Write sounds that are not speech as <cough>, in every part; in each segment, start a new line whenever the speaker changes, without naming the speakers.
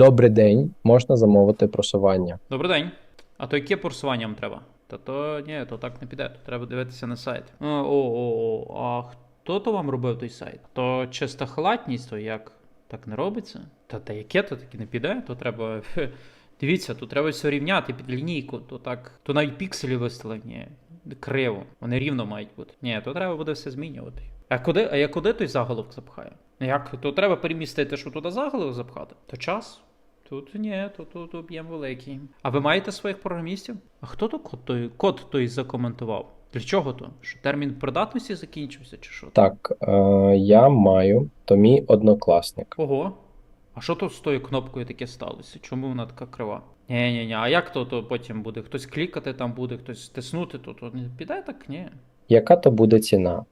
Добрий день, можна замовити просування.
Добрий день. А то яке просування вам треба? Та то ні, то так не піде. То треба дивитися на сайт. О, о, о, о. А хто то вам робив той сайт? То чиста халатність, то як? Так не робиться? Та та яке то таки не піде, то треба. <laughs> Дивіться, тут треба все рівняти під лінійку, то так. То навіть пікселі виставлені. Криво. Вони рівно мають бути. Ні, то треба буде все змінювати. А куди, а я куди той заголовок запхаю? Як? То треба перемістити, що туди заголовок запхати? То час? Тут ні, тут, тут об'єм великий. А ви маєте своїх програмістів? А хто то код той, код той закоментував? Для чого то? Що термін придатності закінчився, чи що?
Так, е, я маю, то мій однокласник.
Ого. А що тут з тою кнопкою таке сталося? Чому вона така крива? ні ні ні а як то, то потім буде? Хтось клікати там буде, хтось тиснути, то, то не піде так? Ні.
Яка то буде ціна?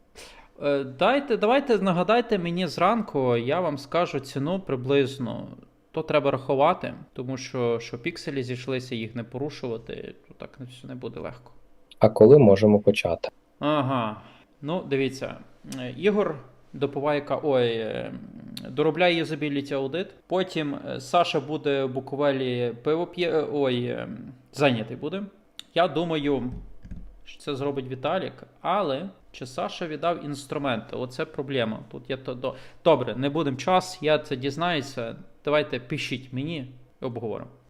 Е, Дайте, давайте нагадайте мені зранку, я вам скажу ціну приблизно. То треба рахувати, тому що, що пікселі зійшлися, їх не порушувати, то так не все не буде легко.
А коли можемо почати?
Ага. Ну, дивіться, Ігор допувайка, ой, е, доробляє юзабіліті аудит. Потім е, Саша буде в Буковелі пиво п'є. е, Ой, зайнятий буде. Я думаю, що це зробить Віталік, але чи Саша віддав інструменти? Оце проблема. Тут я то до. Добре, не будемо час, я це дізнаюся. Давайте пишіть мені і обговоримо.